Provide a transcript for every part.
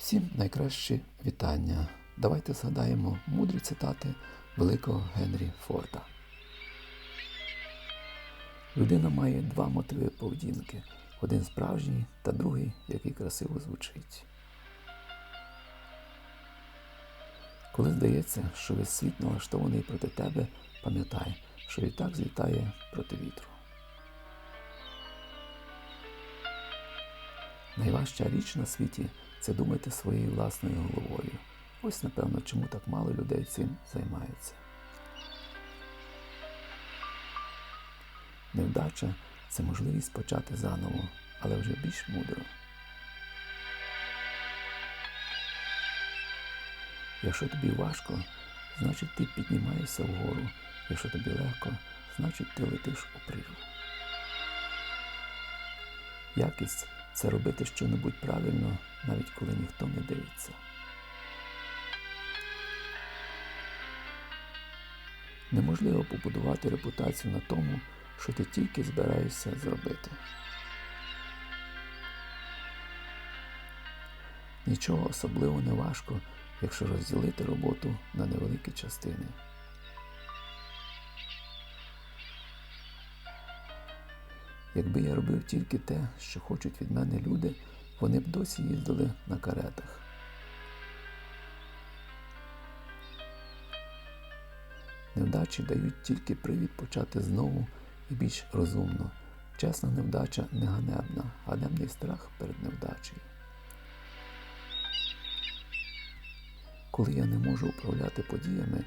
Всім найкращі вітання. Давайте згадаємо мудрі цитати великого Генрі Форда. Людина має два мотиви поведінки: один справжній та другий, який красиво звучить. Коли здається, що весь світ налаштований проти тебе, пам'ятай, що і так злітає проти вітру. Найважча річ на світі це думати своєю власною головою. Ось, напевно, чому так мало людей цим займаються. Невдача це можливість почати заново, але вже більш мудро. Якщо тобі важко, значить ти піднімаєшся вгору. Якщо тобі легко, значить ти летиш у прірву. Якість це робити щось правильно, навіть коли ніхто не дивиться. Неможливо побудувати репутацію на тому, що ти тільки збираєшся зробити. Нічого особливо не важко, якщо розділити роботу на невеликі частини. Якби я робив тільки те, що хочуть від мене люди, вони б досі їздили на каретах. Невдачі дають тільки привід почати знову і більш розумно. Чесна невдача не ганебна, ганебний страх перед невдачею. Коли я не можу управляти подіями,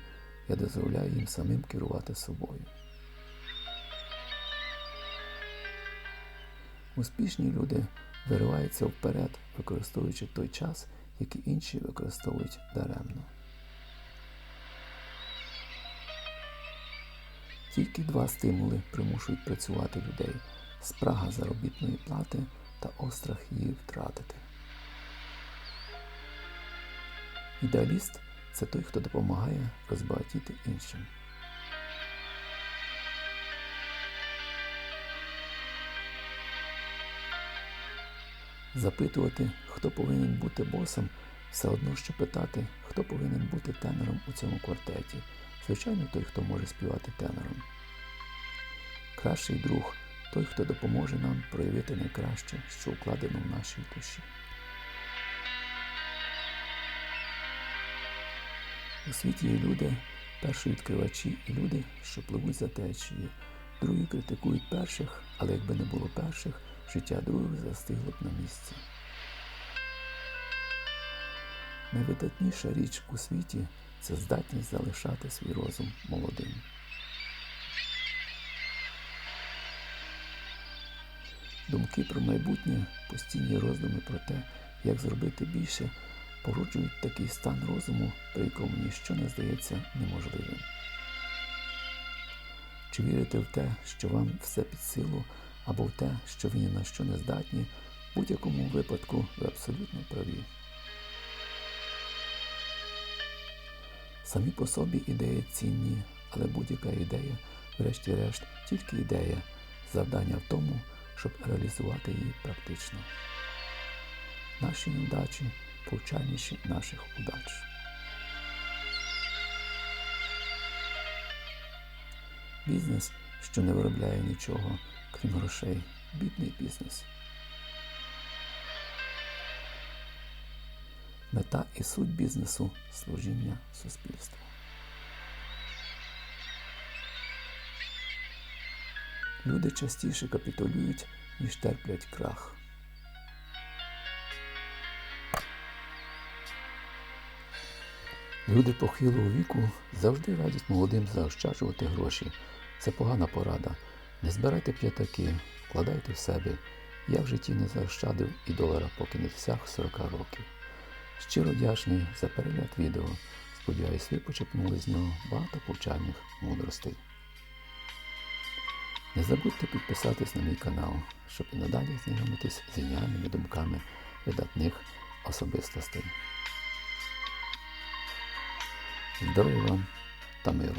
я дозволяю їм самим керувати собою. Успішні люди вириваються вперед, використовуючи той час, який інші використовують даремно. Тільки два стимули примушують працювати людей спрага заробітної плати та острах її втратити. Ідеаліст це той, хто допомагає розбагатіти іншим. Запитувати, хто повинен бути босом, все одно, що питати, хто повинен бути тенором у цьому квартеті. Звичайно, той, хто може співати тенором. Кращий друг той, хто допоможе нам проявити найкраще, що укладено в нашій душі. У світі є люди, перші відкривачі і люди, що пливуть за течією. Другі критикують перших, але якби не було перших, життя других застигло б на місці. Найвидатніша річ у світі це здатність залишати свій розум молодим. Думки про майбутнє, постійні роздуми про те, як зробити більше, породжують такий стан розуму, при якому ніщо не здається неможливим. Чи вірите в те, що вам все під силу, або в те, що ви ні на що не здатні, в будь-якому випадку ви абсолютно праві. Самі по собі ідеї цінні, але будь-яка ідея, врешті-решт, тільки ідея, завдання в тому, щоб реалізувати її практично. Наші невдачі повчальніші наших удач. Бізнес, що не виробляє нічого, крім грошей, бідний бізнес. Мета і суть бізнесу служіння суспільству. Люди частіше капітулюють, ніж терплять крах. Люди похилого віку завжди радять молодим заощаджувати гроші. Це погана порада. Не збирайте п'ятаки, вкладайте в себе. Я в житті не заощадив і долара, поки не досяг 40 років. Щиро вдячний за перегляд відео. Сподіваюсь, ви почерпнули з нього багато повчальних мудростей. Не забудьте підписатись на мій канал, щоб і надалі знайомитись з геніальними думками видатних особистостей. Здоров'я вам та миру!